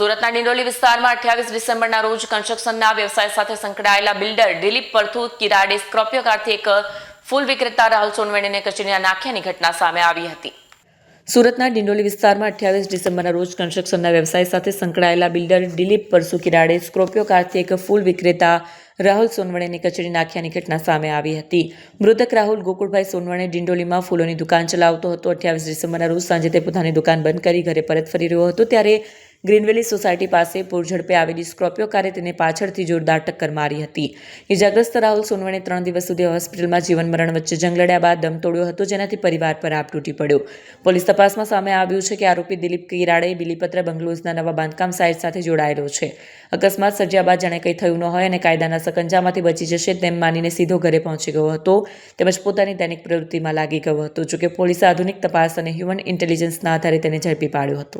સુરતના ડિંડોલી વિસ્તારમાં અઠ્યાવીસ ડિસેમ્બરના રોજ કન્સ્ટ્રક્શનના વ્યવસાય સાથે સંકળાયેલા બિલ્ડર દિલીપ પરથુ કિરાડે સ્કોર્પિયો કારથી એક ફૂલ વિક્રેતા રાહુલ સોનવણીને કચેરીના નાખ્યાની ઘટના સામે આવી હતી. સુરતના ડિંડોલી વિસ્તારમાં અઠ્યાવીસ ડિસેમ્બરના રોજ કન્સ્ટ્રક્શનના વ્યવસાય સાથે સંકળાયેલા બિલ્ડર દિલીપ પરસુ કિરાડે સ્કોર્પિયો કારથી એક ફૂલ વિક્રેતા રાહુલ સોનવણેની કચેરી નાખ્યાની ઘટના સામે આવી હતી. મૃતક રાહુલ ગોકુળભાઈ સોનવણે ડિંડોલીમાં ફૂલોની દુકાન ચલાવતો હતો. અઠ્યાવીસ ડિસેમ્બરના રોજ સાંજે તે પોતાની દુકાન બંધ કરી ઘરે પરત ફરી રહ્યો હતો. ત્યારે ગ્રીનવેલી સોસાયટી પાસે પૂરઝડપે આવેલી સ્કોર્પિયો કારે તેને પાછળથી જોરદાર ટક્કર મારી હતી. ઇજાગ્રસ્ત રાહુલ સોનવણે ત્રણ દિવસ સુધી હોસ્પિટલમાં જીવન મરણ વચ્ચે જંગ લડ્યા બાદ દમ તોડ્યો હતો, જેનાથી પરિવાર પર આપ તૂટી પડ્યો. પોલીસ તપાસમાં સામે આવ્યું છે કે આરોપી દિલીપ કિરાડે બિલીપત્ર બંગલોઝના નવા બાંધકામ સાઇટ સાથે જોડાયેલો છે. અકસ્માત સર્જ્યા બાદ જાણે કંઈ થયું ન હોય અને કાયદાના સકંજામાંથી બચી જશે તેમ માનીને સીધો ઘરે પહોંચી ગયો હતો, તેમજ પોતાની દૈનિક પ્રવૃત્તિમાં લાગી ગયો હતો, જોકે પોલીસે આધુનિક તપાસ અને હ્યુમન ઇન્ટેલિજન્સના આધારે તેને ઝડપી પાડ્યો હતો.